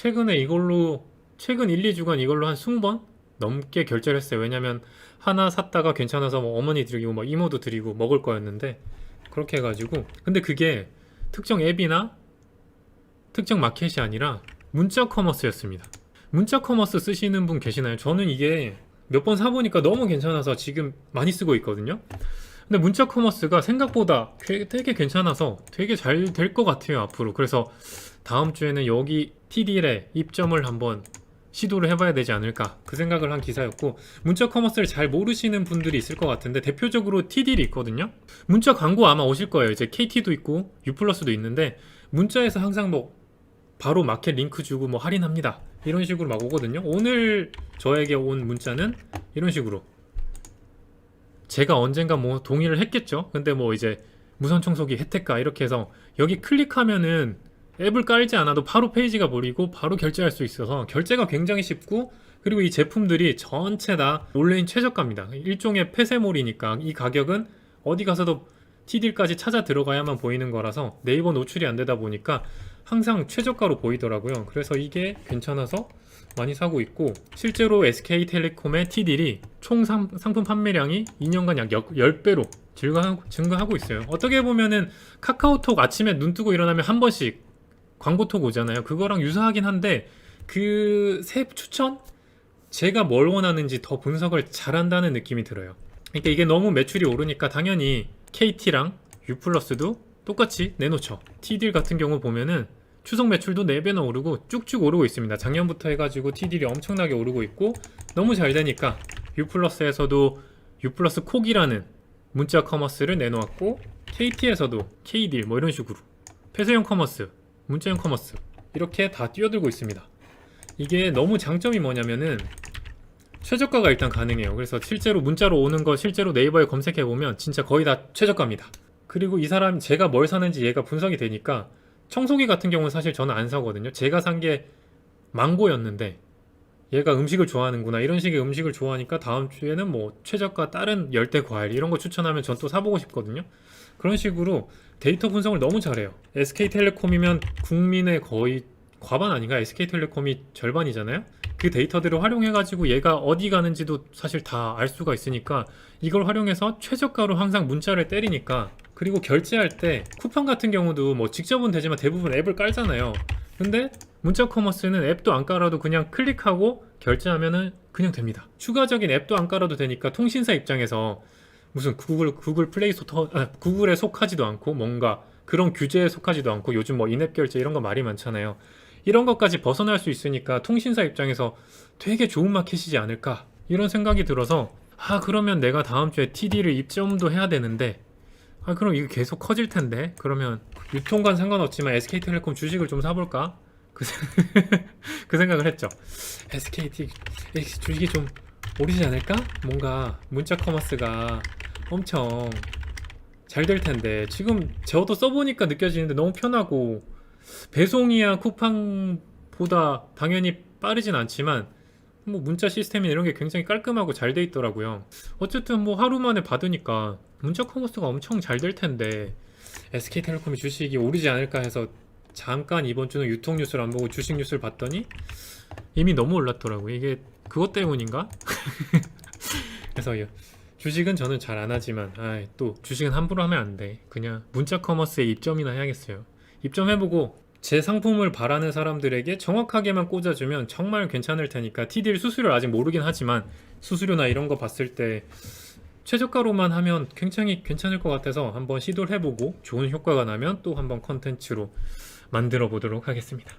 최근에 이걸로 최근 1, 2주간 이걸로 한 20번 넘게 결제를 했어요. 왜냐면 하나 샀다가 괜찮아서 뭐 어머니 드리고 뭐 이모도 드리고 먹을 거였는데 그렇게 해가지고 근데 그게 특정 앱이나 특정 마켓이 아니라 문자 커머스였습니다. 문자 커머스 쓰시는 분 계시나요? 저는 이게 몇 번 사보니까 너무 괜찮아서 지금 많이 쓰고 있거든요. 근데 문자 커머스가 생각보다 꽤- 되게 괜찮아서 되게 잘 될 것 같아요 앞으로. 그래서 다음 주에는 여기 TDL에 입점을 한번 시도를 해봐야 되지 않을까 그 생각을 한 기사였고 문자 커머스를 잘 모르시는 분들이 있을 것 같은데 대표적으로 TDL이 있거든요. 문자 광고 아마 오실 거예요. 이제 KT도 있고 U+도 있는데 문자에서 항상 뭐 바로 마켓 링크 주고 뭐 할인합니다. 이런 식으로 막 오거든요. 오늘 저에게 온 문자는 이런 식으로 제가 언젠가 뭐 동의를 했겠죠. 근데 뭐 이제 무선 청소기 혜택가 이렇게 해서 여기 클릭하면은 앱을 깔지 않아도 바로 페이지가 보이고 바로 결제할 수 있어서 결제가 굉장히 쉽고 그리고 이 제품들이 전체 다 온라인 최저가입니다. 일종의 폐쇄몰이니까 이 가격은 어디 가서도 TD까지 찾아 들어가야만 보이는 거라서 네이버 노출이 안 되다 보니까 항상 최저가로 보이더라고요. 그래서 이게 괜찮아서 많이 사고 있고 실제로 SK텔레콤의 TD이 총 상, 품 판매량이 2년간 약 10배로 증가하고, 증가하고 있어요. 어떻게 보면은 카카오톡 아침에 눈 뜨고 일어나면 한 번씩 광고톡 오잖아요. 그거랑 유사하긴 한데 그새 추천 제가 뭘 원하는지 더 분석을 잘한다는 느낌이 들어요. 그러니까 이게 너무 매출이 오르니까 당연히 KT랑 U+도 똑같이 내놓죠. TD 같은 경우 보면은 추석 매출도 4배나 오르고 쭉쭉 오르고 있습니다. 작년부터 해가지고 TD이 엄청나게 오르고 있고 너무 잘 되니까 U+에서도 U+ 콕이라는 문자 커머스를 내놓았고 KT에서도 KD 뭐 이런 식으로 폐쇄형 커머스, 문자형 커머스 이렇게 다 뛰어들고 있습니다. 이게 너무 장점이 뭐냐면은 최저가가 일단 가능해요. 그래서 실제로 문자로 오는 거 실제로 네이버에 검색해 보면 진짜 거의 다 최저가입니다. 그리고 이 사람 제가 뭘 사는지 얘가 분석이 되니까 청소기 같은 경우는 사실 저는 안 사거든요. 제가 산 게 망고였는데 얘가 음식을 좋아하는구나 이런 식의 음식을 좋아하니까 다음 주에는 뭐 최저가 다른 열대 과일 이런 거 추천하면 전 또 사보고 싶거든요. 그런 식으로 데이터 분석을 너무 잘해요. SK텔레콤이면 국민의 거의 과반 아닌가? SK텔레콤이 절반이잖아요. 그 데이터들을 활용해가지고 얘가 어디 가는지도 사실 다 알 수가 있으니까 이걸 활용해서 최저가로 항상 문자를 때리니까 그리고 결제할 때 쿠팡 같은 경우도 뭐 직접은 되지만 대부분 앱을 깔잖아요. 근데 문자 커머스는 앱도 안 깔아도 그냥 클릭하고 결제하면은 그냥 됩니다. 추가적인 앱도 안 깔아도 되니까 통신사 입장에서 무슨 구글 구글 플레이 스토어 아, 구글에 속하지도 않고 뭔가 그런 규제에 속하지도 않고 요즘 뭐 인앱 결제 이런 거 말이 많잖아요. 이런 것까지 벗어날 수 있으니까 통신사 입장에서 되게 좋은 마켓이지 않을까? 이런 생각이 들어서 아 그러면 내가 다음 주에 TD를 입점도 해야 되는데 아 그럼 이거 계속 커질 텐데? 그러면 유통관 상관없지만 SK텔레콤 주식을 좀 사볼까? 그, 생- 그 생각을 했죠. SKT 주식이 좀 오르지 않을까? 뭔가 문자 커머스가 엄청 잘 될 텐데 지금 저도 써보니까 느껴지는데 너무 편하고 배송이야 쿠팡보다 당연히 빠르진 않지만 뭐 문자 시스템이 이런 게 굉장히 깔끔하고 잘 돼 있더라고요. 어쨌든 뭐 하루 만에 받으니까 문자 커머스가 엄청 잘 될 텐데 SK텔레콤이 주식이 오르지 않을까 해서 잠깐 이번 주는 유통 뉴스를 안 보고 주식 뉴스를 봤더니 이미 너무 올랐더라고요. 이게 그것 때문인가? 그래서 이 주식은 저는 잘 안 하지만 아이, 또 주식은 함부로 하면 안 돼. 그냥 문자 커머스에 입점이나 해야겠어요. 입점해보고 제 상품을 바라는 사람들에게 정확하게만 꽂아주면 정말 괜찮을 테니까 TDL 수수료를 아직 모르긴 하지만 수수료나 이런 거 봤을 때 최저가로만 하면 굉장히 괜찮을 것 같아서 한번 시도를 해보고 좋은 효과가 나면 또 한번 컨텐츠로 만들어 보도록 하겠습니다.